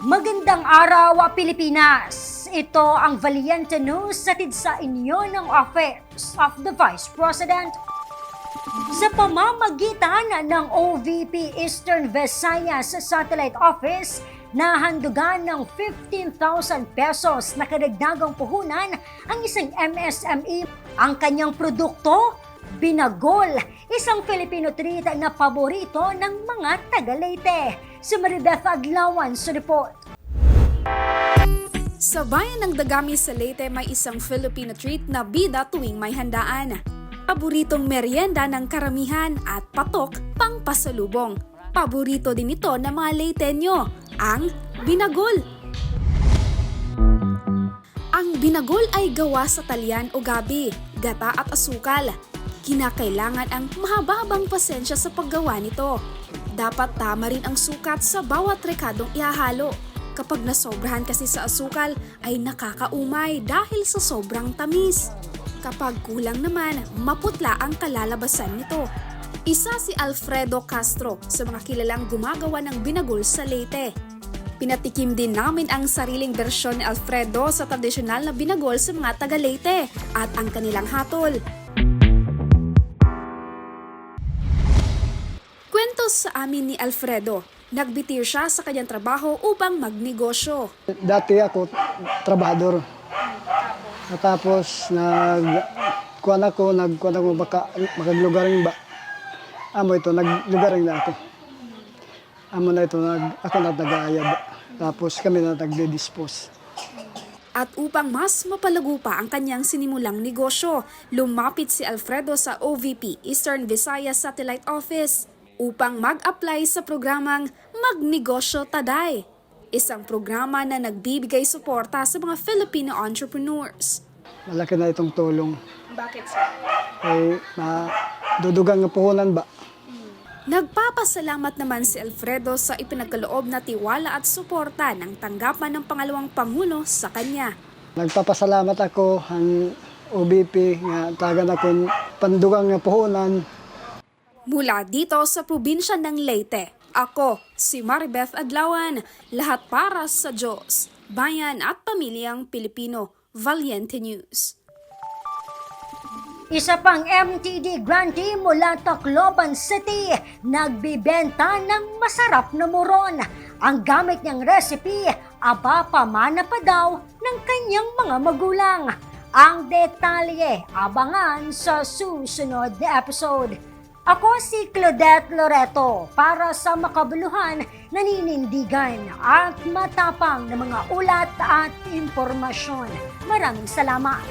Magandang araw, Pilipinas! Ito ang Valiente News satid sa inyo ng Office of the Vice President. Sa pamamagitan ng OVP Eastern Visayas Satellite Office, nahandugan ng 15,000 pesos na kadagdagang puhunan ang isang MSME. Ang kanyang produkto, Binagol, isang Filipino treat na paborito ng mga taga-Leyte. Si Maribeth Aglawan sa report. Sa bayan ng Dagami sa Leyte may isang Filipino treat na bida tuwing may handaan. Paboritong merienda ng karamihan at patok pang pasalubong. Paborito din ito ng mga Leyteño, ang binagol. Ang binagol ay gawa sa talyan o gabi, gata at asukal. Kinakailangan ang mahababang pasensya sa paggawa nito. Dapat tama rin ang sukat sa bawat rekadong ihahalo. Kapag nasobrahan kasi sa asukal ay nakakaumay dahil sa sobrang tamis. Kapag kulang naman, maputla ang kalalabasan nito. Isa si Alfredo Castro sa mga kilalang gumagawa ng binagol sa Leyte. Pinatikim din namin ang sariling bersyon ni Alfredo sa tradisyonal na binagol sa mga taga Leyte at ang kanilang hatol. Kwento sa amin ni Alfredo, nagbitir siya sa kanyang trabaho upang magnegosyo. Dati ako trabador. Tapos nag kuan ako nagkuan ako baka makaglugaring ba. Amo ito naglugaring na ako. Amo na ito nag ako na nag-aayab. Tapos kami na nagde-dispose. At upang mas mapalago pa ang kanyang sinimulang negosyo, lumapit si Alfredo sa OVP Eastern Visayas Satellite Office upang mag-apply sa programang Magnegosyo Taday. Isang programa na nagbibigay suporta sa mga Filipino entrepreneurs. Malaki na itong tulong. Bakit sir? Ay madudugang nga puhunan ba? Nagpapasalamat naman si Alfredo sa ipinagkaloob na tiwala at suporta ng tanggapan ng pangalawang pangulo sa kanya. Nagpapasalamat ako ang OBP nga tagan akong pandugang nga puhunan Mula dito sa probinsya ng Leyte, ako si Maribeth Adlawan, lahat para sa Diyos, bayan at pamilyang Pilipino, Valiente News. Isa pang MTD grantee mula Tacloban City, nagbibenta ng masarap na moron. Ang gamit niyang recipe, aba pamana pa daw ng kanyang mga magulang. Ang detalye, abangan sa susunod na episode. Ako si Claudette Loreto para sa makabuluhan, naninindigan at matapang na mga ulat at impormasyon. Maraming salamat.